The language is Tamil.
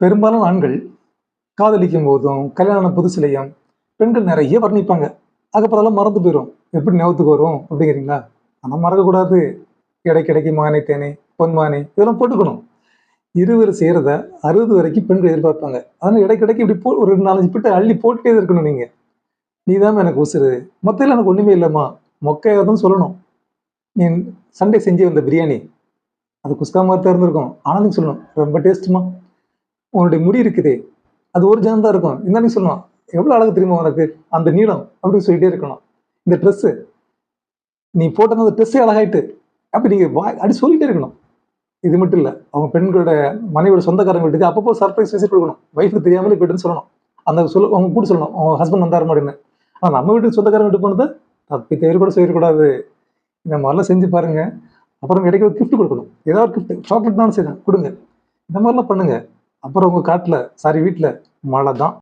பெரும்பாலும் ஆண்கள் காதலிக்கும் போதும் கல்யாணம் புதுசுலையும் பெண்கள் நிறைய வர்ணிப்பாங்க. அதுக்கப்புறம் மறந்து போயிடும் எப்படி ஞாபகத்துக்கு வரும் அப்படிங்கிறீங்களா? ஆனால் மறக்கக்கூடாது. இடைக்கிடைக்கு மானை தேனை பொன்மானை இதெல்லாம் போட்டுக்கணும். இருவர் செய்கிறத அறுபது வரைக்கும் பெண்கள் எதிர்பார்ப்பாங்க. அதனால் இடைக்கிடைக்கு இப்படி போ ஒரு நாலஞ்சு பிட்டை அள்ளி போட்டுட்டே இருக்கணும் நீங்கள் நீ தான் எனக்கு உசுரு மொத்தத்தில் எனக்கு ஒன்றுமே இல்லைம்மா. மொக்கையாக தான் சொல்லணும். நீ சண்டே செஞ்சு வந்த பிரியாணி. அது குஸ்கா மாதிரி தான் இருந்திருக்கும். ஆனாலும் சொல்லணும். ரொம்ப டேஸ்ட்டுமா உன்னுடைய முடி இருக்குதே. அது ஒரு ஜனம் தான் இருக்கும். இருந்தாலும் சொல்லணும்? எவ்வளோ அழகு தெரியுமா உனக்கு? அந்த நீளம். அப்படின்னு சொல்லிட்டே இருக்கணும். இந்த ட்ரெஸ்ஸு நீ போட்டது அந்த ட்ரெஸ்ஸே அழகாயிட்டு. அப்படி நீங்கள் வா அப்படி சொல்லிட்டே இருக்கணும். இது மட்டும் இல்லை அவங்க பெண்களோட மனைவியோட சொந்தக்காரங்க வீட்டுக்கு அப்பப்போ சர்ப்ரைஸ் விசிட் கொடுக்கணும். ஒய்ஃபுக்கு தெரியாமலே போயிட்டுன்னு சொல்லணும். அந்த சொல்ல அவங்க கூட சொல்லணும். அவங்க ஹஸ்பண்ட் வந்தார் அப்படின்னு ஆனால் நம்ம வீட்டுக்கு சொந்தக்காரங்க வீட்டுக்கு போனது தப்பி தேர் கூட செய்யக்கூடாது. இந்த மாதிரிலாம் செஞ்சு பாருங்க. அப்புறம் கிடைக்கிற கிஃப்ட் கொடுக்கணும். ஏதாவது கிஃப்ட் சாக்லேட் தான் செய்யணும். கொடுங்க. இந்த மாதிரிலாம் பண்ணுங்கள் அப்புறம் உங்கள் காட்டில் சாரி வீட்டில் மழை தான்.